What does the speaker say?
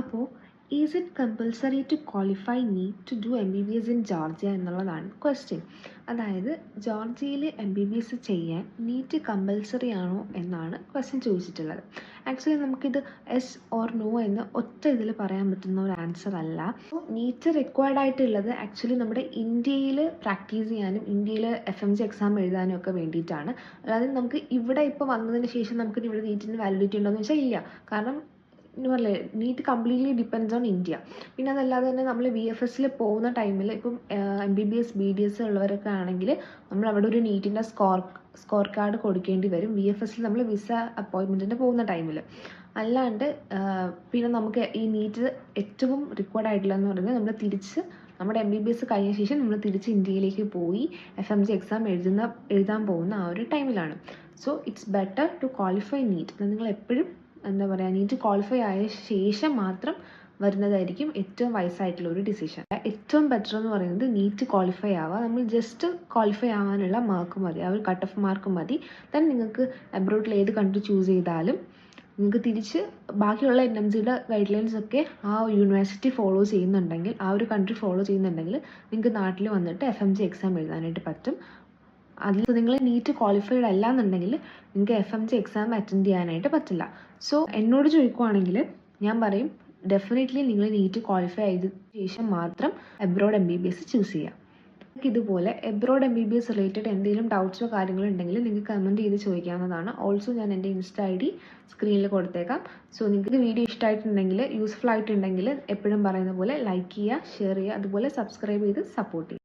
അപ്പോൾ is it compulsory to qualify me to do M B B S in Georgia എന്നുള്ളതാണ് question അതായത് ജോർജിയയിൽ M B B S ചെയ്യാൻ NEET compulsory ആണോ എന്നാണ് ക്വസ്റ്റ്യൻ ചോദിച്ചിട്ടുള്ളത്. ആക്ച്വലി നമുക്കിത് എസ് ഓർ നോ എന്ന് ഒറ്റ ഇതിൽ പറയാൻ പറ്റുന്ന ഒരു ആൻസർ അല്ല. നീറ്റ് റിക്വയർഡ് ആയിട്ടുള്ളത് ആക്ച്വലി നമ്മുടെ ഇന്ത്യയിൽ പ്രാക്ടീസ് ചെയ്യാനും ഇന്ത്യയിൽ എഫ് എം ജി എക്സാം എഴുതാനും ഒക്കെ വേണ്ടിയിട്ടാണ്. അല്ലാതെ നമുക്ക് ഇവിടെ ഇപ്പോൾ വന്നതിന് ശേഷം നമുക്ക് ഇവിടെ നീറ്റിന് വാലിഡിറ്റി ഉണ്ടോ എന്ന് വെച്ചാൽ ഇല്ല. കാരണം പറഞ്ഞില്ലേ NEET completely depends on India. പിന്നെ അതല്ലാതെ തന്നെ നമ്മൾ വി എഫ് എസിൽ പോകുന്ന ടൈമിൽ ഇപ്പം M B B S B D S ഉള്ളവരൊക്കെ ആണെങ്കിൽ നമ്മൾ അവിടെ ഒരു നീറ്റിന്റെ സ്കോർ സ്കോർ കാർഡ് കൊടുക്കേണ്ടി വരും. വി എഫ് എസിൽ നമ്മൾ വിസ അപ്പോയിൻമെന്റിന് പോകുന്ന ടൈമിൽ അല്ലാണ്ട് പിന്നെ നമുക്ക് ഈ നീറ്റ് ഏറ്റവും റിക്വയർഡ് ആയിട്ടുള്ളതെന്ന് പറയുന്നത് നമ്മൾ തിരിച്ച് നമ്മുടെ എം ബി ബി എസ് കഴിഞ്ഞ ശേഷം നമ്മൾ തിരിച്ച് ഇന്ത്യയിലേക്ക് പോയി എഫ് എം ജി എക്സാം എഴുതുന്ന എഴുതാൻ പോകുന്ന ആ ഒരു ടൈമിലാണ് so it's better to qualify NEET നിങ്ങൾ എപ്പോഴും എന്താ പറയുക നീറ്റ് ക്വാളിഫൈ ആയ ശേഷം മാത്രം വരുന്നതായിരിക്കും ഏറ്റവും വയസ്സായിട്ടുള്ള ഒരു ഡിസിഷൻ ഏറ്റവും ബെറ്റർ എന്ന് പറയുന്നത് നീറ്റ് ക്വാളിഫൈ ആവുക. നമ്മൾ ജസ്റ്റ് ക്വാളിഫൈ ആവാനുള്ള മാർക്ക് മതി. ആ ഒരു കട്ട് ഓഫ് മാർക്ക് മതി. ദെൻ നിങ്ങൾക്ക് അബ്രോഡിൽ ഏത് കൺട്രി ചൂസ് ചെയ്താലും നിങ്ങൾക്ക് തിരിച്ച് ബാക്കിയുള്ള എൻ എം സിയുടെ ഗൈഡ് ലൈൻസ് ഒക്കെ ആ യൂണിവേഴ്സിറ്റി ഫോളോ ചെയ്യുന്നുണ്ടെങ്കിൽ ആ ഒരു കൺട്രി ഫോളോ ചെയ്യുന്നുണ്ടെങ്കിൽ നിങ്ങൾക്ക് നാട്ടിൽ വന്നിട്ട് എഫ് എം ജി എക്സാം എഴുതാനായിട്ട് പറ്റും. അതിൽ നിങ്ങൾ നീറ്റ് ക്വാളിഫൈഡ് അല്ല എന്നുണ്ടെങ്കിൽ നിങ്ങൾക്ക് F M G exam attend ചെയ്യാനായിട്ട് പറ്റില്ല. സോ എന്നോട് ചോദിക്കുവാണെങ്കിൽ ഞാൻ പറയും ഡെഫിനറ്റ്ലി നിങ്ങൾ നീറ്റ് ക്വാളിഫൈ ചെയ്ത ശേഷം മാത്രം abroad M B B S choose ചെയ്യാം. നിങ്ങൾക്ക് ഇതുപോലെ abroad M B B S related എന്തെങ്കിലും ഡൗട്ട്സോ കാര്യങ്ങളോ ഉണ്ടെങ്കിൽ നിങ്ങൾക്ക് കമന്റ് ചെയ്ത് ചോദിക്കാവുന്നതാണ്. ഓൾസോ ഞാൻ എന്റെ ഇൻസ്റ്റ ഐ ഡി സ്ക്രീനിൽ കൊടുത്തേക്കാം. സോ നിങ്ങൾക്ക് വീഡിയോ ഇഷ്ടമായിട്ടുണ്ടെങ്കിൽ യൂസ്ഫുൾ ആയിട്ടുണ്ടെങ്കിൽ എപ്പോഴും പറയുന്ന പോലെ ലൈക്ക് ചെയ്യുക ഷെയർ ചെയ്യുക അതുപോലെ സബ്സ്ക്രൈബ് ചെയ്ത് സപ്പോർട്ട് ചെയ്യുക